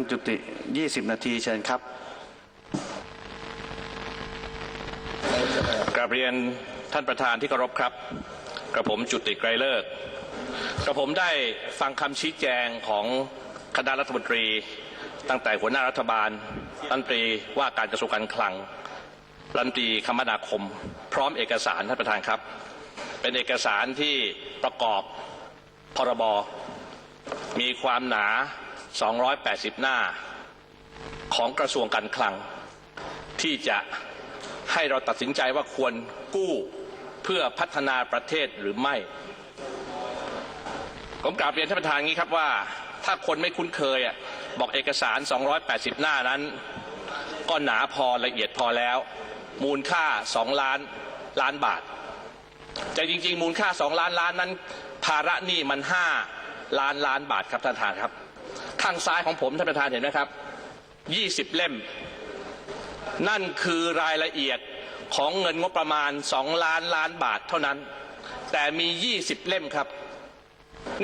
จุติ 20 นาทีเชิญครับกราบเรียนท่านประธานที่เคารพครับ กระผมจุติไกรเลิกกระผมได้ฟังคำชี้แจงของคณะรัฐมนตรี ตั้งแต่หัวหน้ารัฐบาลรัฐมนตรีว่าการกระทรวงการคลังรัฐมนตรีคมนาคม พร้อมเอกสารท่านประธานครับ เป็นเอกสารที่ประกอบพรบมีความหนา 280 หน้าของกระทรวงการคลัง ที่จะให้เราตัดสินใจว่าควรกู้เพื่อพัฒนาประเทศหรือไม่ ผมกราบเรียนท่านประธานงี้ครับว่า ถ้าคนไม่คุ้นเคยอะบอกเอกสาร 280 หน้านั้น ก็หนาพอละเอียดพอแล้ว มูลค่า 2 ล้านล้านบาท แต่จริง ๆ มูลค่า 2 ล้านล้านนั้น ภาระหนี้มัน 5 ล้านล้านบาทครับท่านประธานครับ ข้างซ้ายของผมท่านประธานเห็นไหมครับ 20 เล่ม นั่นคือรายละเอียดของเงินงบประมาณ 2 ล้านล้านบาทเท่านั้น แต่มี 20 เล่มครับ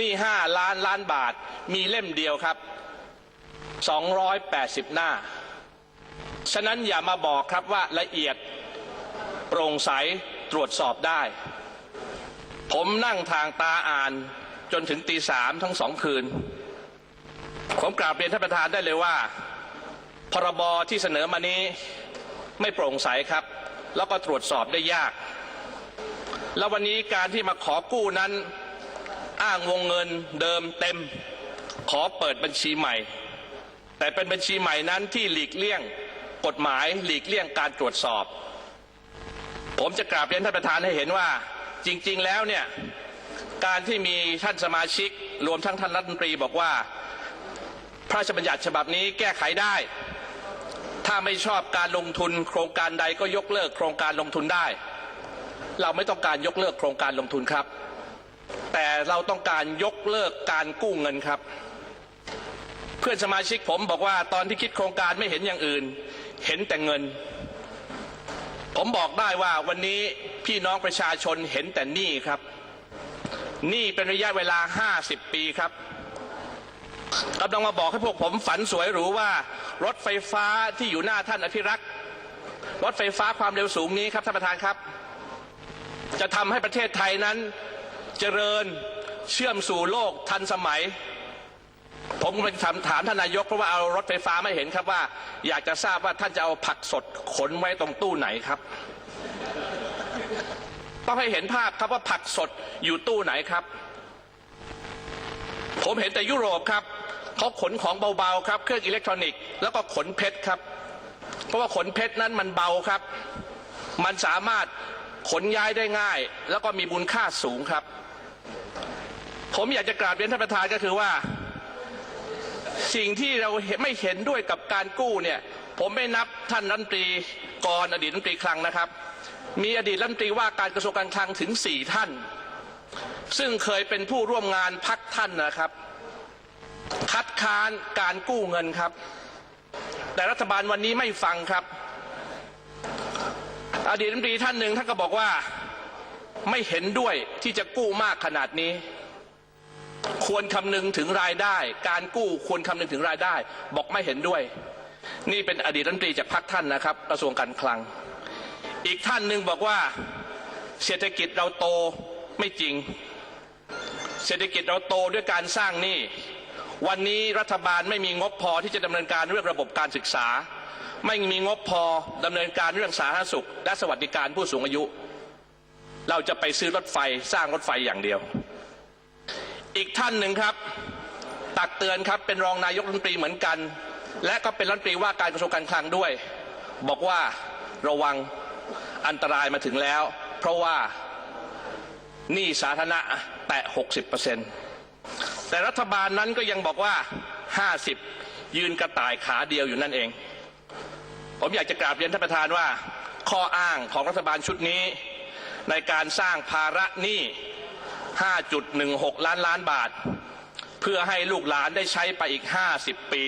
นี่ 5 ล้านล้านบาท มีเล่มเดียวครับ 280 หน้า ฉะนั้นอย่ามาบอกครับว่าละเอียดโปร่งใสตรวจสอบได้ ผมนั่งทางตาอ่านจนถึงตีสามทั้งสองคืน ผมกราบเรียนท่านประธานได้เลยว่า พรบที่เสนอมานี้ไม่โปร่งใสครับ แล้วก็ตรวจสอบได้ยาก แล้ววันนี้การที่มาขอกู้นั้น อ้างวงเงินเดิมเต็ม ขอเปิดบัญชีใหม่ แต่เป็นบัญชีใหม่นั้นที่หลีกเลี่ยงกฎหมายหลีกเลี่ยงการตรวจสอบ ผมจะกราบเรียนท่านประธานให้เห็นว่าจริง ๆ แล้วเนี่ยการที่มีท่านสมาชิกรวมทั้งท่านรัฐมนตรีบอกว่า ระราชบัญญัติฉบับนี้แก้ไขได้ ถ้าไม่ชอบการลงทุน โครงการใดก็ยกเลิกโครงการลงทุนได้ เราไม่ต้องการยกเลิกโครงการลงทุนครับ แต่เราต้องการยกเลิกการกู้เงินครับ เพื่อนสมาชิกผมบอกว่าตอนที่คิดโครงการไม่เห็นอย่างอื่น เห็นแต่เงิน ผมบอกได้ว่าวันนี้พี่น้องประชาชนเห็นแต่หนี้ครับหนี้เป็นระยะเวลา 50 ปีครับ กำลังมาบอกให้พวกผมฝันสวยหรูว่า รถไฟฟ้าที่อยู่หน้าท่านอภิรักษ์รถไฟฟ้าความเร็วสูงนี้ครับท่านประธานครับ จะทำให้ประเทศไทยนั้นเจริญเชื่อมสู่โลกทันสมัย ผมไปถามถามท่านนายกเพราะว่าเอารถไฟฟ้าไม่เห็นครับว่า อยากจะทราบว่าท่านจะเอาผักสดขนไว้ตรงตู้ไหนครับ ต้องให้เห็นภาพครับว่าผักสดอยู่ตู้ไหนครับ ผมเห็นแต่ยุโรปครับ เขาขนของเบาๆครับ เครื่องอิเล็กทรอนิกส์แล้วก็ขนเพชรครับ เพราะว่าขนเพชรนั้นมันเบาครับ มันสามารถขนย้ายได้ง่าย แล้วก็มีมูลค่าสูงครับ ผมอยากจะกราบเรียนท่านประธานก็คือว่า สิ่งที่เราไม่เห็นด้วยกับการกู้เนี่ย ผมไม่นับท่านรัฐมนตรีกรอดีตรัฐมนตรีคลังนะครับ มีอดีตรัฐมนตรีว่าการกระทรวงการคลังถึงสี่ท่าน ซึ่งเคยเป็นผู้ร่วมงานพักท่านนะครับ คัดค้านการกู้เงินครับ แต่รัฐบาลวันนี้ไม่ฟังครับ อดีตรัฐมนตรีท่านหนึ่งท่านก็บอกว่าไม่เห็นด้วยที่จะกู้มากขนาดนี้ ควรคำนึงถึงรายได้ การกู้ควรคำนึงถึงรายได้ บอกไม่เห็นด้วย นี่เป็นอดีตรัฐมนตรีจากพรรคท่านนะครับกระทรวงการคลัง อีกท่านหนึ่งบอกว่าเศรษฐกิจเราโตไม่จริง เศรษฐกิจเราโตด้วยการสร้างหนี้ วันนี้รัฐบาลไม่มีงบพอที่จะดำเนินการเรื่องระบบการศึกษา ไม่มีงบพอดำเนินการเรื่องสาธารณสุข และสวัสดิการผู้สูงอายุ เราจะไปซื้อรถไฟสร้างรถไฟอย่างเดียว อีกท่านหนึ่งครับ ตักเตือนครับเป็นรองนายกรัฐมนตรีเหมือนกัน และก็เป็นรัฐมนตรีว่าการกระทรวงการคลังด้วย บอกว่าระวังอันตรายมาถึงแล้ว เพราะว่าหนี้สาธารณะแตะ 60% แต่รัฐบาลนั้นก็ยังบอกว่า 50 ยืนกระต่ายขาเดียวอยู่นั่นเอง ผมอยากจะกราบเรียนท่านประธานว่า ข้ออ้างของรัฐบาลชุดนี้ ในการสร้างภาระหนี้ 5.16 ล้านล้านบาท เพื่อให้ลูกหลานได้ใช้ไปอีก 50 ปี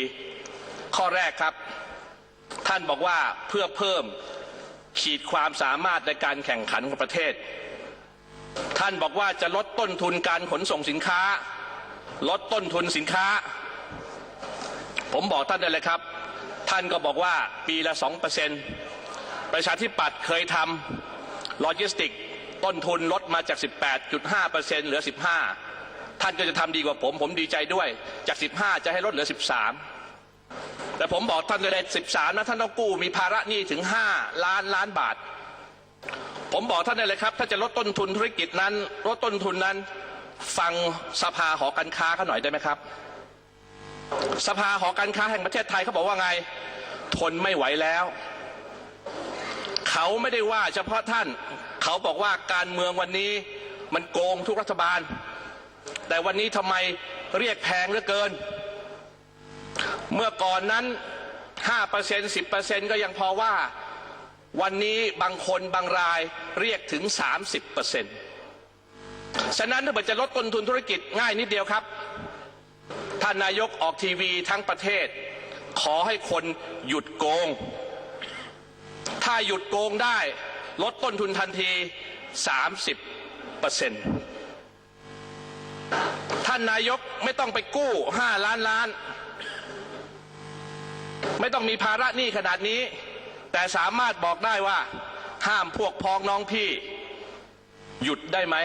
ข้อแรกครับ ท่านบอกว่าเพื่อเพิ่มขีดความสามารถในการแข่งขันของประเทศ ท่านบอกว่าจะลดต้นทุนการขนส่งสินค้า ลดต้นทุนสินค้า ผมบอกท่านได้เลยครับ ท่านก็บอกว่าปีละสองเปอร์เซ็นประชาธิปัตย์เคยทำโลจิสติก ต้นทุนลดมาจาก 18.5เปอร์เซ็นเหลือ 15 ท่านก็จะทำดีกว่าผม ผมดีใจด้วย จาก 15 จะให้ลดเหลือ 13 แต่ผมบอกท่านเลย13 นะ ท่านต้องกู้มีภาระหนี้ถึง 5 ล้านล้านบาท ผมบอกท่านได้เลยครับ ถ้าจะลดต้นทุนธุรกิจนั้น ลดต้นทุนนั้น ฟังสภาหอการค้าเขาหน่อยได้ไหมครับ สภาหอการค้าแห่งประเทศไทยเขาบอกว่าไง ทนไม่ไหวแล้ว เขาไม่ได้ว่าเฉพาะท่าน เขาบอกว่าการเมืองวันนี้มันโกงทุกรัฐบาล แต่วันนี้ทำไมเรียกแพงเหลือเกิน เมื่อก่อนนั้น 5% 10%ก็ยังพอว่า วันนี้บางคนบางรายเรียกถึง 30% ฉะนั้นถ้าเกิดจะลดต้นทุนธุรกิจง่ายนิดเดียวครับ ท่านนายกออกทีวีทั้งประเทศ ขอให้คนหยุดโกง ถ้าหยุดโกงได้ลดต้นทุนทันที 30เปอร์เซ็นต์ท่านนายกไม่ต้องไปกู้ 5 ล้านล้าน ไม่ต้องมีภาระหนี้ขนาดนี้ แต่สามารถบอกได้ว่า ห้ามพวกพ้องน้องพี่ หยุดได้ไหม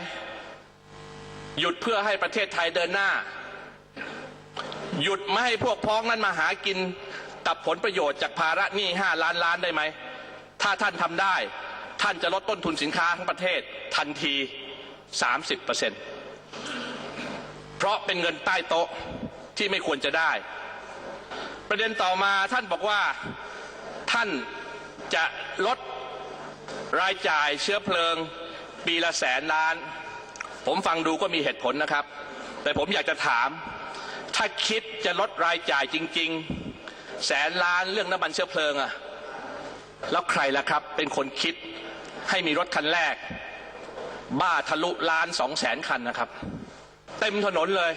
หยุดเพื่อให้ประเทศไทยเดินหน้า หยุดไม่ให้พวกพ้องนั้นมาหากินกับผลประโยชน์จากภาระหนี้ห้าล้านล้านได้ไหม ถ้าท่านทำได้ ท่านจะลดต้นทุนสินค้าทั้งประเทศทันที 30%เพราะเป็นเงินใต้โต๊ะที่ไม่ควรจะได้ ประเด็นต่อมาท่านบอกว่าท่านจะลดรายจ่ายเชื้อเพลิง ปีละแสนล้าน ผมฟังดูก็มีเหตุผลนะครับ แต่ผมอยากจะถาม ถ้าคิดจะลดรายจ่ายจริง ๆ แสนล้านเรื่องน้ำมันเชื้อเพลิงอะแล้วใครล่ะครับ เป็นคนคิดให้มีรถคันแรก บ้าทะลุล้านสองแสนคันนะครับ เต็มถนนเลย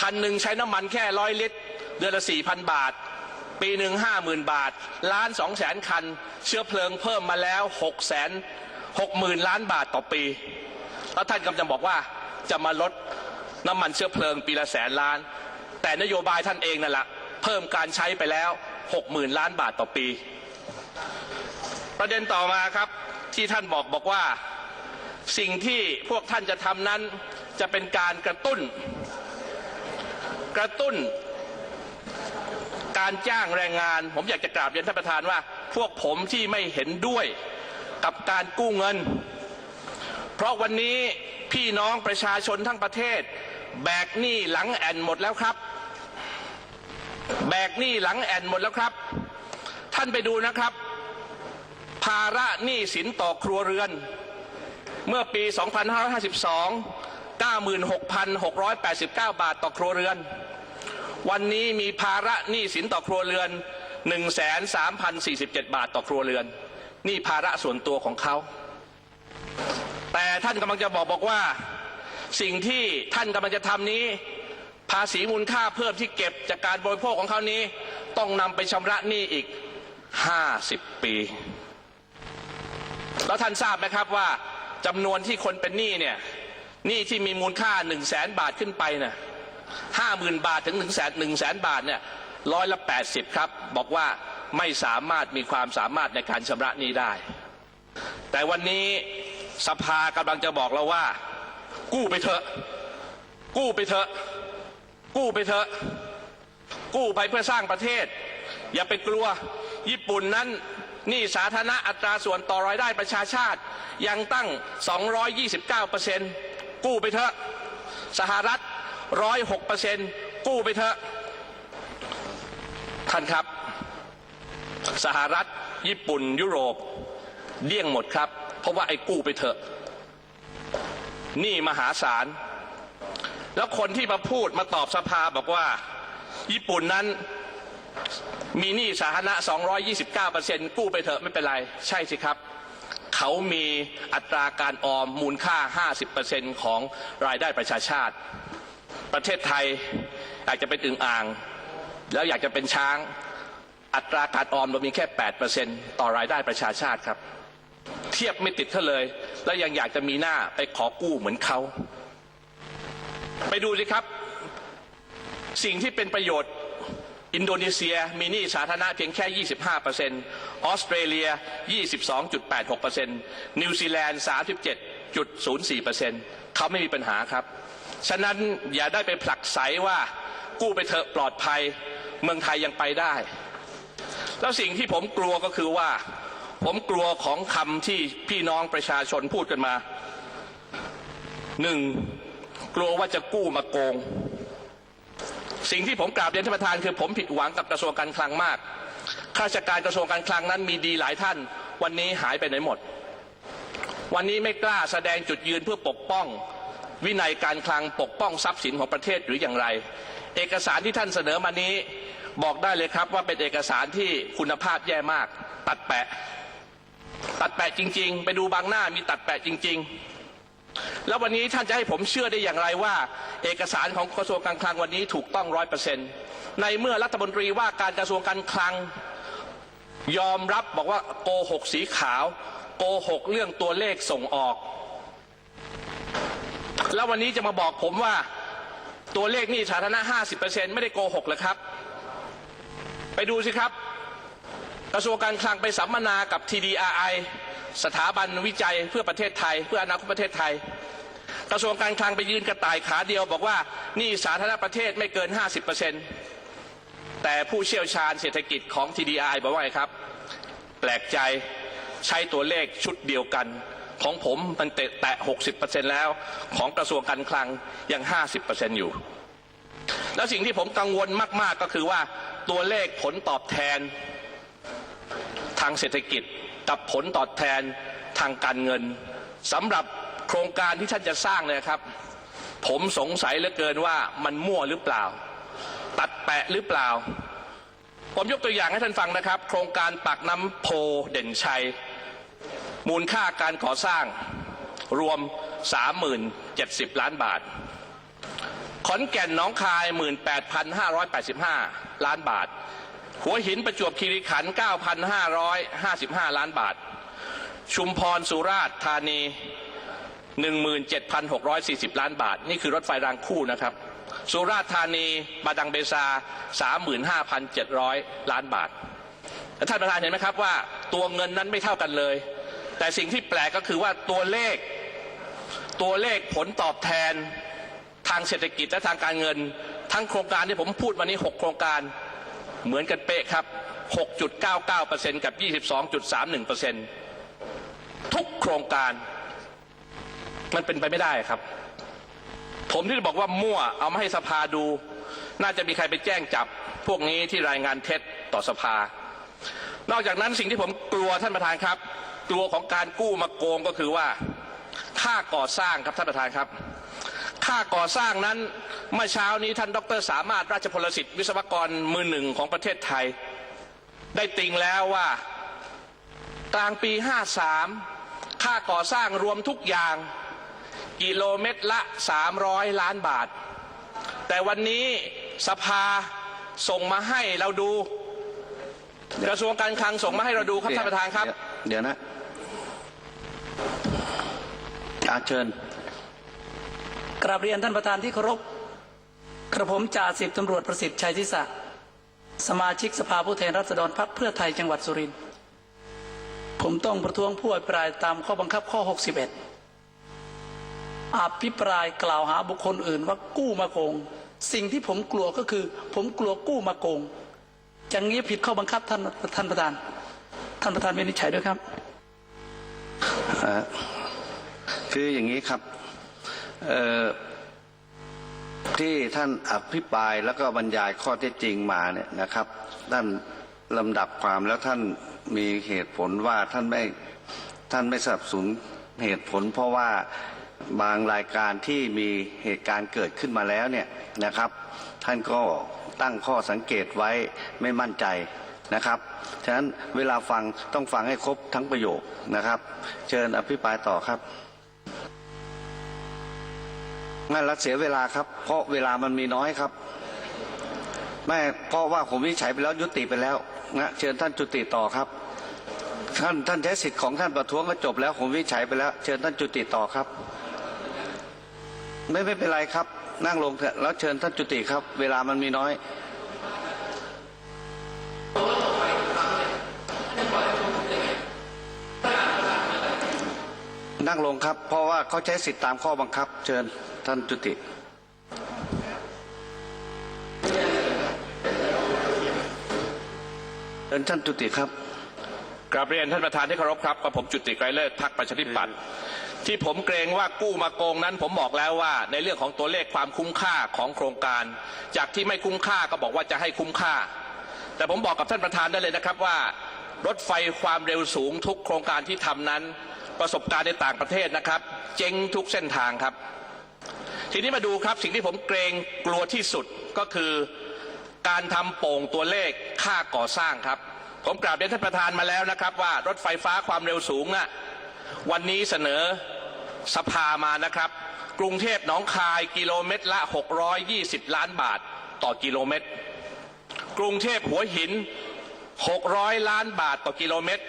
คันหนึ่งใช้น้ำมันแค่ร้อยลิตร เดือนละสี่พันบาท ปีหนึ่งห้าหมื่นบาท ล้านสองแสนคัน เชื้อเพลิงเพิ่มมาแล้วหกแสนหกหมื่นล้านบาทต่อปี แล้วท่านกำลังบอกว่าจะมาลดน้ำมันเชื้อเพลิงปีละแสนล้าน แต่นโยบายท่านเองนั่นแหละเพิ่มการใช้ไปแล้วหกหมื่นล้านบาทต่อปี ประเด็นต่อมาครับที่ท่านบอกบอกว่าสิ่งที่พวกท่านจะทำนั้นจะเป็นการกระตุ้น กระตุ้น การจ้างแรงงาน ผมอยากจะกราบเรียนท่านประธานว่า พวกผมที่ไม่เห็นด้วยกับการกู้เงิน เพราะวันนี้พี่น้องประชาชนทั้งประเทศ แบกหนี้หลังแอนหมดแล้วครับ แบกหนี้หลังแอนหมดแล้วครับ ท่านไปดูนะครับ ภาระหนี้สินต่อครัวเรือน เมื่อปี 2552 96,689 บาทต่อครัวเรือน วันนี้มีภาระหนี้สินต่อครัวเรือน 1,3,047 บาทต่อครัวเรือน นี่ภาระส่วนตัวของเขา แต่ท่านกำลังจะบอกบอกว่า สิ่งที่ท่านกำลังจะทำนี้ ภาษีมูลค่าเพิ่มที่เก็บจากการบริโภคของเขานี้ ต้องนำไปชำระหนี้อีก 50 ปี แล้วท่านทราบไหมครับว่าจำนวนที่คนเป็นหนี้เนี่ยหนี้ที่มีมูลค่า1 0 0 0 0แสนบาทขึ้นไปเนี่ยห้าหมื่นบาทถึง1นึ่งแสนหนึ่งแสนบาทเนี่ยร้อยละแปดสิบครับ บอกว่าไม่สามารถมีความสามารถในการชำระหนี้ได้ แต่วันนี้ สภากำลังจะบอกเราว่า กู้ไปเถอะ กู้ไปเถอะ กู้ไปเถอะ กู้ไปเพื่อสร้างประเทศ อย่าไปกลัว ญี่ปุ่นนั้นนี่สาธารณะอัตราส่วนต่อรายได้ประชาชาติยังตั้ง 229เปอร์เซนต์กู้ไปเถอะ สหรัฐ 106เปอร์เซนต์กู้ไปเถอะ ท่านครับ สหรัฐ ญี่ปุ่น ยุโรปเลี่ยงหมดครับ เพราะว่าไอ้กู้ไปเถอะ นี่มหาศาล แล้วคนที่มาพูดมาตอบสภาบอกว่า ญี่ปุ่นนั้นมีหนี้สาธารณะ 229%กู้ไปเถอะไม่เป็นไร ใช่สิครับ เขามีอัตราการออมมูลค่า 50%ของรายได้ประชาชาติ ประเทศไทยอยากจะเป็นอึ่งอ่าง แล้วอยากจะเป็นช้าง อัตราการออมเรามีแค่ 8%ต่อรายได้ประชาชาติครับ เทียบไม่ติดเท่าเลย แล้วยังอยากจะมีหน้าไปขอกู้เหมือนเขา ไปดูสิครับ สิ่งที่เป็นประโยชน์ อินโดนีเซียมีหนี้สาธารณะเพียงแค่ 25%ออสเตรเลีย 22.86%นิวซีแลนด์ 37.04%เขาไม่มีปัญหาครับ ฉะนั้นอย่าได้ไปผลักไสว่ากู้ไปเถอะปลอดภัย เมืองไทยยังไปได้ แล้วสิ่งที่ผมกลัวก็คือว่า ผมกลัวของคำที่พี่น้องประชาชนพูดกันมาหนึ่งกลัวว่าจะกู้มาโกง สิ่งที่ผมกราบเรียนท่านประธานคือผมผิดหวังกับกระทรวงการคลังมากข้าราชการกระทรวงการคลังนั้นมีดีหลายท่าน วันนี้หายไปไหนหมด วันนี้ไม่กล้าแสดงจุดยืนเพื่อปกป้อง วินัยการคลังปกป้องทรัพย์สินของประเทศหรืออย่างไร เอกสารที่ท่านเสนอมานี้บอกได้เลยครับว่าเป็นเอกสารที่คุณภาพแย่มาก ตัดแปะ ตัดแปะจริง ๆ ไปดูบางหน้ามีตัดแปะจริง ๆ แล้ววันนี้ท่านจะให้ผมเชื่อได้อย่างไรว่า เอกสารของกระทรวงการคลังวันนี้ถูกต้องร้อยเปอร์เซ็นต์ในเมื่อรัฐมนตรีว่าการกระทรวงการคลัง ยอมรับบอกว่าโกหกสีขาวโกหกเรื่องตัวเลขส่งออก แล้ววันนี้จะมาบอกผมว่าตัวเลขนี่สาธารณะ 50%ไม่ได้โกหกเหรอครับ ไปดูสิครับ กระทรวงการคลังไปสัมมนากับ TDRI สถาบันวิจัยเพื่อประเทศไทย เพื่ออนาคตประเทศไทย กระทรวงการคลังไปยืนกระต่ายขาเดียว บอกว่านี่สาธารณประเทศไม่เกิน 50%แต่ผู้เชี่ยวชาญเศรษฐกิจของ TDRI บอกว่าไงครับ แปลกใจใช้ตัวเลขชุดเดียวกัน ของผมมันแตะแตะ 60%แล้วของกระทรวงการคลังยัง 50%อยู่ แล้วสิ่งที่ผมกังวลมาก ๆ ก็คือว่าตัวเลขผลตอบแทน ทางเศรษฐกิจกับผลตอบแทนทางการเงินสำหรับโครงการที่ท่านจะสร้างเนี่ยครับ ผมสงสัยเหลือเกินว่ามันมั่วหรือเปล่า ตัดแปะหรือเปล่า ผมยกตัวอย่างให้ท่านฟังนะครับ โครงการปากน้ำโพเด่นชัย มูลค่าการก่อสร้างรวม 30,070 ล้านบาท ขอนแก่นน้องคาย 18,585 ล้านบาท หัวหินประจวบคีรีขันธ์9,555 ล้านบาท ชุมพรสุราษฎร์ธานี 17,640 ล้านบาท นี่คือรถไฟรางคู่นะครับ สุราษฎร์ธานีบาดังเบซา 35,700 ล้านบาทแล้วท่านประธานเห็นไหมครับว่าตัวเงินนั้นไม่เท่ากันเลย แต่สิ่งที่แปลกก็คือว่าตัวเลขตัวเลขผลตอบแทนทางเศรษฐกิจและทางการเงิน ทั้งโครงการที่ผมพูดมานี้ 6 โครงการ เหมือนกันเป๊ะครับ 6.99%กับ 22.31%ทุกโครงการ มันเป็นไปไม่ได้ครับ ผมที่จะบอกว่ามั่วเอามาให้สภาดู น่าจะมีใครไปแจ้งจับ พวกนี้ที่รายงานเท็จต่อสภา นอกจากนั้นสิ่งที่ผมกลัวท่านประธานครับ กลัวของการกู้มาโกงก็คือว่า ค่าก่อสร้างครับท่านประธานครับ ค่าก่อสร้างนั้น เมื่อเช้านี้ท่านดรสามารถราชพลสิทธิ์วิศวกรมือหนึ่งของประเทศไทย ได้ติงแล้วว่ากลางปี 53 ค่าก่อสร้างรวมทุกอย่าง กิโลเมตรละ 300 ล้านบาท แต่วันนี้สภาส่งมาให้เราดู กระทรวงการคลังส่งมาให้เราดูครับท่านประธานครับ เดี๋ยวนะอาเชิญกราบเรียนท่านประธานที่เคารพ กระผมจ่าสิบตำรวจประสิทธิ์ชัยทิศะสมาชิกสภาผู้แทนราษฎรพรรคเพื่อไทยจังหวัดสุรินทร์ผมต้องประท้วงผู้อภิปรายตามข้อบังคับข้อ 61อภิปรายกล่าวหาบุคคลอื่นว่ากู้มาโกง สิ่งที่ผมกลัวก็คือ ผมกลัวกู้มาโกงอย่างนี้ผิดข้อบังคับท่านท่านประธาน ท่านประธานวินิจฉัยด้วยครับคืออย่างนี้ครับเอ่อ ที่ท่านอภิปรายแล้วก็บรรยายข้อเท็จจริงมาเนี่ยนะครับท่านลำดับความแล้วท่านมีเหตุผลว่าท่านไม่ท่านไม่สนับสนุนเหตุผล เพราะว่าบางรายการที่มีเหตุการณ์เกิดขึ้นมาแล้วเนี่ยนะครับ ท่านก็ตั้งข้อสังเกตไว้ไม่มั่นใจนะครับ ฉะนั้นเวลาฟังต้องฟังให้ครบทั้งประโยคนะครับ เชิญอภิปรายต่อครับ งั้นรัดเสียเวลาครับ เพราะเวลามันมีน้อยครับแม่เพราะว่าผมวิจัยไปแล้วยุติไปแล้วนะเชิญท่านจุติต่อครับ ท่านท่านใช้สิทธิ์ของท่านประท้วงก็จบแล้วผมวิจัยไปแล้ว เชิญท่านจุติต่อครับ ไม่ไม่เป็นไรครับ นั่งลงเถอะแล้วเชิญท่านจุติครับ เวลามันมีน้อยนั่งลงครับ เพราะว่าเขาใช้สิทธิ์ตามข้อบังคับ เชิญ ท่านจุติเชิญท่านจุติครับกราบเรียนท่านประธานที่เคารพครับกับผมจุติไกรเลิศพักประชาธิปัตย์ที่ผมเกรงว่ากู้มาโกงนั้น ผมบอกแล้วว่า ในเรื่องของตัวเลขความคุ้มค่าของโครงการ จากที่ไม่คุ้มค่าก็บอกว่าจะให้คุ้มค่า แต่ผมบอกกับท่านประธานได้เลยนะครับว่า รถไฟความเร็วสูงทุกโครงการที่ทำนั้น ประสบการณ์ในต่างประเทศนะครับ เจ๊งทุกเส้นทางครับ ทีนี้มาดูครับสิ่งที่ผมเกรงกลัวที่สุดก็คือการทำโป่งตัวเลขค่าก่อสร้างครับ ผมกราบเรียนท่านประธานมาแล้วนะครับ ว่ารถไฟฟ้าความเร็วสูงน่ะวันนี้เสนอสภามานะครับ กรุงเทพหนองคายกิโลเมตรละ 620 ล้านบาทต่อกิโลเมตร กรุงเทพหัวหิน 600 ล้านบาทต่อกิโลเมตร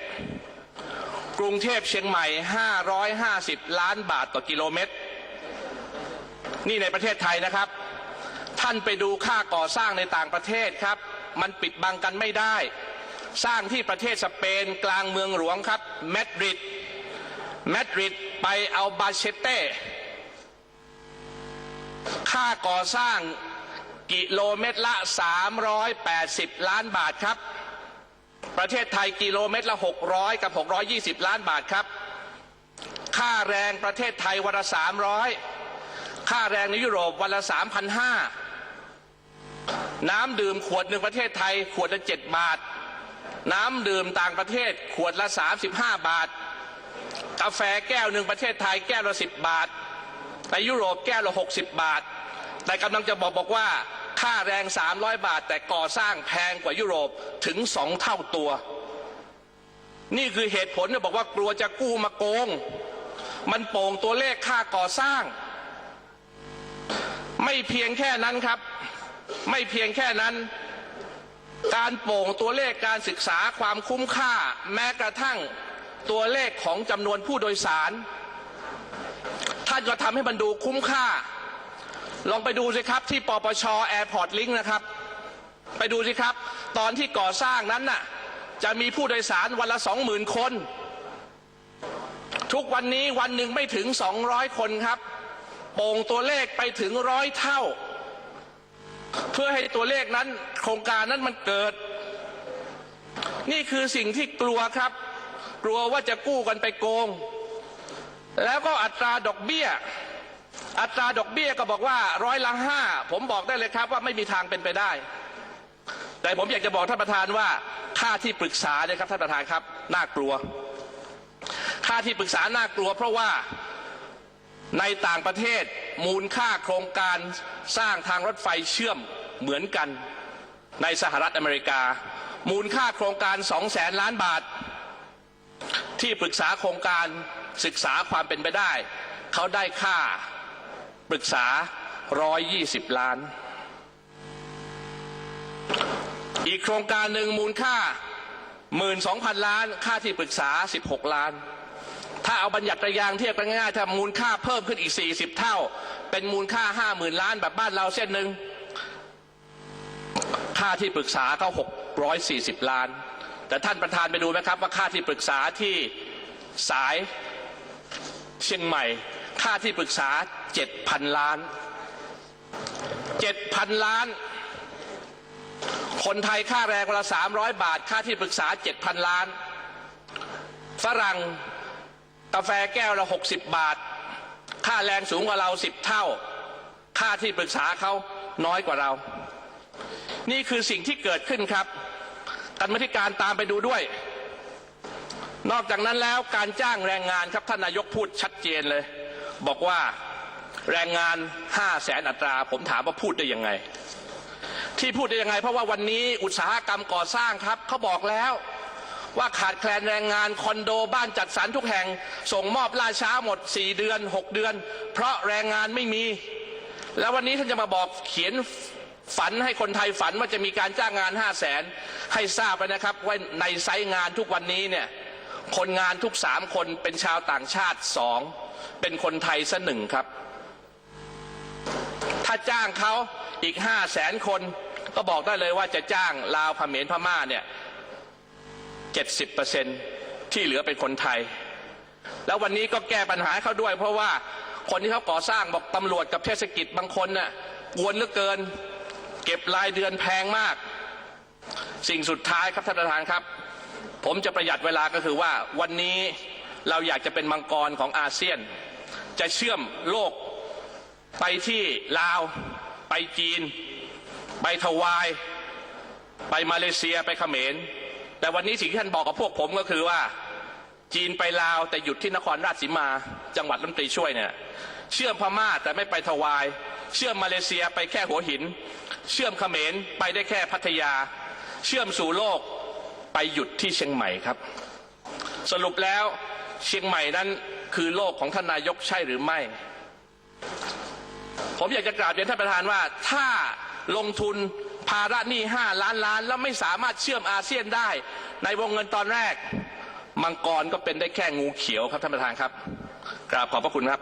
กรุงเทพเชียงใหม่ 550 ล้านบาทต่อกิโลเมตร นี่ในประเทศไทยนะครับ ท่านไปดูค่าก่อสร้างในต่างประเทศครับ มันปิดบังกันไม่ได้ สร้างที่ประเทศสเปนกลางเมืองหลวงครับมาดริดมาดริดไปเอาบาเชเต้ค่าก่อสร้างกิโลเมตรละ 380 ล้านบาทครับ ประเทศไทยกิโลเมตรละ 600 กับ 620 ล้านบาทครับ ค่าแรงประเทศไทยวันละ300 ค่าแรงในยุโรปวันละ3,500น้ำดื่มขวดหนึ่งประเทศไทย ขวดละ7บาท น้ำดื่มต่างประเทศ ขวดละ35บห้าบาท กาแฟแก้วหนึ่งประเทศไทยแก้วละ10บบาท ในยุโรปแก้วละ60บาท แต่กำลังจะบอกบอกว่า ค่าแรง 300 บาท แต่ก่อสร้างแพงกว่ายุโรปถึงสองเท่าตัว นี่คือเหตุผลที่บอกว่ากลัวจะกู้มาโกง มันโป่งตัวเลขค่าก่อสร้าง ไม่เพียงแค่นั้นครับ ไม่เพียงแค่นั้น การโป่งตัวเลขการศึกษาความคุ้มค่า แม้กระทั่งตัวเลขของจำนวนผู้โดยสาร ท่านก็ทำให้มันดูคุ้มค่า ลองไปดูสิครับที่ปปชแอร์พอร์ตลิงนะครับ ไปดูสิครับ ตอนที่ก่อสร้างนั้นน่ะ จะมีผู้โดยสารวันละสองหมื่นคน ทุกวันนี้วันหนึ่งไม่ถึง200คนครับ โป่งตัวเลขไปถึงร้อยเท่า เพื่อให้ตัวเลขนั้น โครงการนั้นมันเกิด นี่คือสิ่งที่กลัวครับ กลัวว่าจะกู้กันไปโกง แล้วก็อัตราดอกเบี้ย อัตราดอกเบี้ยก็บอกว่าร้อยละห้าผมบอกได้เลยครับว่าไม่มีทางเป็นไปได้ แต่ผมอยากจะบอกท่านประธานว่า ค่าที่ปรึกษาเนี่ยครับท่านประธานครับ น่ากลัว ค่าที่ปรึกษาน่ากลัว เพราะว่า ในต่างประเทศมูลค่าโครงการสร้างทางรถไฟเชื่อมเหมือนกันในสหรัฐอเมริกา มูลค่าโครงการสองแสนล้านบาท ที่ปรึกษาโครงการศึกษาความเป็นไปได้ เขาได้ค่าปรึกษา 120 ล้าน อีกโครงการหนึ่งมูลค่า 12,000 ล้าน ค่าที่ปรึกษา 16 ล้าน ถ้าเอาบัญญัติระยางเทียบกันง่ายๆถ้ามูลค่าเพิ่มขึ้นอีก 40 เท่า เป็นมูลค่า 50,000 ล้านแบบบ้านเราเส้นหนึ่งค่าที่ปรึกษาเขา640 ล้าน แต่ท่านประธานไปดูไหมครับว่าค่าที่ปรึกษาที่สายเชียงใหม่ ค่าที่ปรึกษา 7,000 ล้าน 7,000 ล้าน คนไทยค่าแรงวันละ300 บาท ค่าที่ปรึกษา 7,000 ล้าน ฝรั่ง กาแฟแก้วละ60บาท ค่าแรงสูงกว่าเรา10เท่า ค่าที่ปรึกษาเขาน้อยกว่าเรา นี่คือสิ่งที่เกิดขึ้นครับกรรมธิการตามไปดูด้วย นอกจากนั้นแล้วการจ้างแรงงานครับท่านนายกพูดชัดเจนเลย บอกว่าแรงงานห้าแสนอัตรา ผมถามว่าพูดได้ยังไง ที่พูดได้ยังไง เพราะว่าวันนี้อุตสาหกรรมก่อสร้างครับเขาบอกแล้ว ว่าขาดแคลนแรงงานคอนโดบ้านจัดสรรทุกแห่ง ส่งมอบล่าช้าหมด 4 เดือน 6 เดือน เพราะแรงงานไม่มี แล้ววันนี้ท่านจะมาบอกเขียนฝันให้คนไทยฝันว่าจะมีการจ้างงาน5 0 0แสนให้ทราบไปนะครับ ว่าในไซต์งานทุกวันนี้เนี่ยคนงานทุกสามคนเป็นชาวต่างชาติสองเป็นคนไทยซะหนึ่งครับ ถ้าจ้างเขาอีกห้าแสนคนก็บอกได้เลยว่าจะจ้างลาวเขมรพม่าเนี่ย เจ็ดสิบเอร์เซนที่เหลือเป็นคนไทย แล้ววันนี้ก็แก้ปัญหาเขาด้วย เพราะว่าคนที่เขาก่อสร้างบอกตำรวจกับเทศกิจบางคนน่ะกวนเหลือเกิน เก็บรายเดือนแพงมาก สิ่งสุดท้ายครับท่านประธานครับ ผมจะประหยัดเวลาก็คือว่าวันนี้เราอยากจะเป็นมังกรของอาเซียน จะเชื่อมโลกไปที่ลาว ไปจีน ไปทวาย ไปมาเลเซียไปเขมร แต่วันนี้สิ่งที่ท่านบอกกับพวกผมก็คือว่า จีนไปลาวแต่หยุดที่นครราชสีมา จังหวัดรัฐมนตรีช่วยเนี่ยเชื่อมพม่าแต่ไม่ไปทวาย เชื่อมมาเลเซียไปแค่หัวหิน เชื่อมเขมรไปได้แค่พัทยา เชื่อมสู่โลกไปหยุดที่เชียงใหม่ครับ สรุปแล้วเชียงใหม่นั้นคือโลกของท่านนายกใช่หรือไม่ ผมอยากจะกราบเรียนท่านประธานว่าถ้าลงทุน ภาระหนี้ห้าล้านล้าน แล้วไม่สามารถเชื่อมอาเซียนได้ ในวงเงินตอนแรก มังกรก็เป็นได้แค่งูเขียวครับท่านประธานครับกราบขอบพระคุณครับ